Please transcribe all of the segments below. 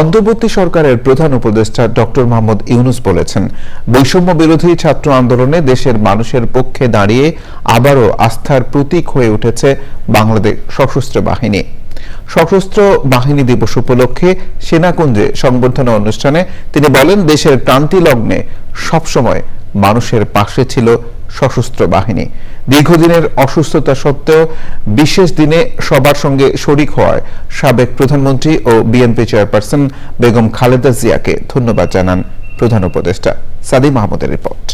অন্তর্বর্তী সরকারের প্রধান উপদেষ্টা ডক্টর মোহাম্মদ ইউনুস বলেছেন, বৈষম্য বিরোধী ছাত্র আন্দোলনে দেশের মানুষের পক্ষে দাঁড়িয়ে আবারও আস্থার প্রতীক হয়ে উঠেছে বাংলাদেশ সশস্ত্র বাহিনী। সশস্ত্র বাহিনী দিবস উপলক্ষে সেনাকুঞ্জে সংবর্ধনা অনুষ্ঠানে তিনি বলেন, দেশের ক্রান্তি লগ্নে সবসময় মানুষের পাশে ছিল সশস্ত্র বাহিনী। দীর্ঘদিনের অসুস্থতা সত্ত্বেও বিশেষ দিনে সবার সঙ্গে শরিক হওয়ায় সাবেক প্রধানমন্ত্রী ও বিএনপি চেয়ারপারসন বেগম খালেদা জিয়াকে ধন্যবাদ জানান প্রধান উপদেষ্টা সাদি মাহমুদের রিপোর্ট।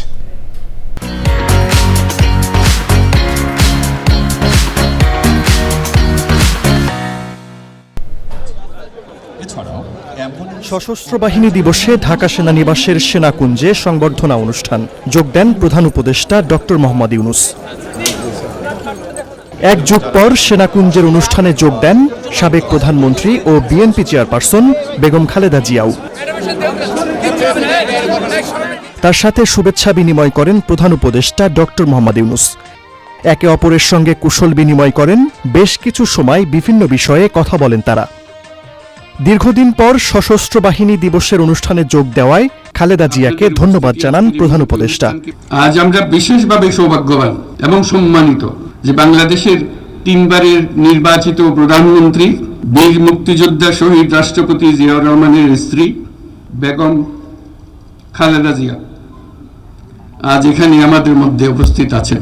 সশস্ত্র বাহিনী দিবসে ঢাকা সেনানিবাসের সেনাকুঞ্জে সংবর্ধনা অনুষ্ঠান। যোগ দেন প্রধান উপদেষ্টা ডক্টর মোহাম্মদ ইউনুস। এক যুগ পর সেনাকুঞ্জের অনুষ্ঠানে যোগ দেন সাবেক প্রধানমন্ত্রী ও বিএনপি চেয়ারপারসন বেগম খালেদা জিয়াও। তার সাথে শুভেচ্ছা বিনিময় করেন প্রধান উপদেষ্টা ডক্টর মোহাম্মদ ইউনুস। একে অপরের সঙ্গে কুশল বিনিময় করেন। বেশ কিছু সময় বিভিন্ন বিষয়ে কথা বলেন তারা। দীর্ঘদিন পর সশস্ত্র বাহিনী দিবসের অনুষ্ঠানে যোগ দেওয়ায় খালেদা জিয়াকে ধন্যবাদ জানান প্রধান উপদেষ্টা। আজ আমরা বিশেষভাবে সৌভাগ্যবান এবং সম্মানিত যে বাংলাদেশের তিনবারের নির্বাচিত প্রধানমন্ত্রী, বীর মুক্তিযোদ্ধা শহীদ রাষ্ট্রপতি জিয়াউর রহমানের স্ত্রী, বেগম খালেদা জিয়া, আজ এখানে আমাদের মধ্যে উপস্থিত আছেন।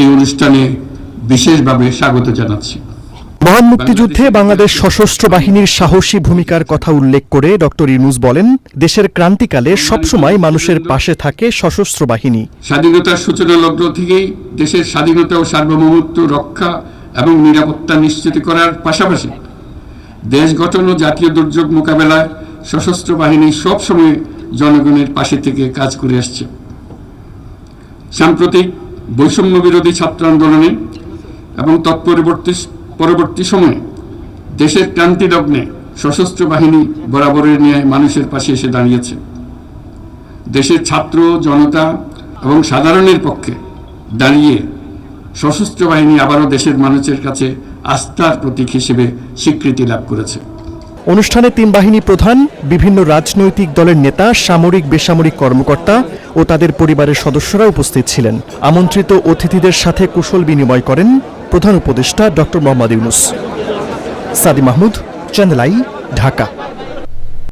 এই অনুষ্ঠানে বিশেষভাবে স্বাগত জানাচ্ছি। মহান মুক্তিযুদ্ধে বাংলাদেশ সশস্ত্র বাহিনীর সাহসী ভূমিকার কথা উল্লেখ করে ডক্টর ইউনুস বলেন দেশের ক্রান্তিকালে সবসময় মানুষের পাশে থাকে সশস্ত্র বাহিনী। স্বাধীনতার সূচনা লগ্ন থেকেই দেশের স্বাধীনতা ও সার্বভৌমত্ব রক্ষা এবং নিরাপত্তা নিশ্চিত করার পাশাপাশি দেশ গঠন ও জাতীয় দুর্যোগ মোকাবেলায় সশস্ত্র বাহিনী সবসময় জনগণের পাশে থেকে কাজ করে আসছে। সাম্প্রতিক বৈষম্য বিরোধী ছাত্র আন্দোলনে এবং তৎপরবর্তী পরবর্তী সময়ে দেশের ক্রান্তি লগ্নে সশস্ত্র বাহিনী বরাবরের ন্যায় মানুষের পাশে এসে দাঁড়িয়েছে। দেশের ছাত্র, জনতা এবং সাধারণের পক্ষে দাঁড়িয়ে সশস্ত্র বাহিনী আবারও দেশের মানুষের কাছে আস্থার প্রতীক হিসেবে স্বীকৃতি লাভ করেছে। অনুষ্ঠানে তিন বাহিনী প্রধান, বিভিন্ন রাজনৈতিক দলের নেতা, সামরিক, বেসামরিক কর্মকর্তা ও তাদের পরিবারের সদস্যরা উপস্থিত ছিলেন। আমন্ত্রিত অতিথিদের সাথে কুশল বিনিময় করেন প্রধান উপদেষ্টা doctor Mohammad Yunus. Sadi Mahmud, channel I, Dhaka.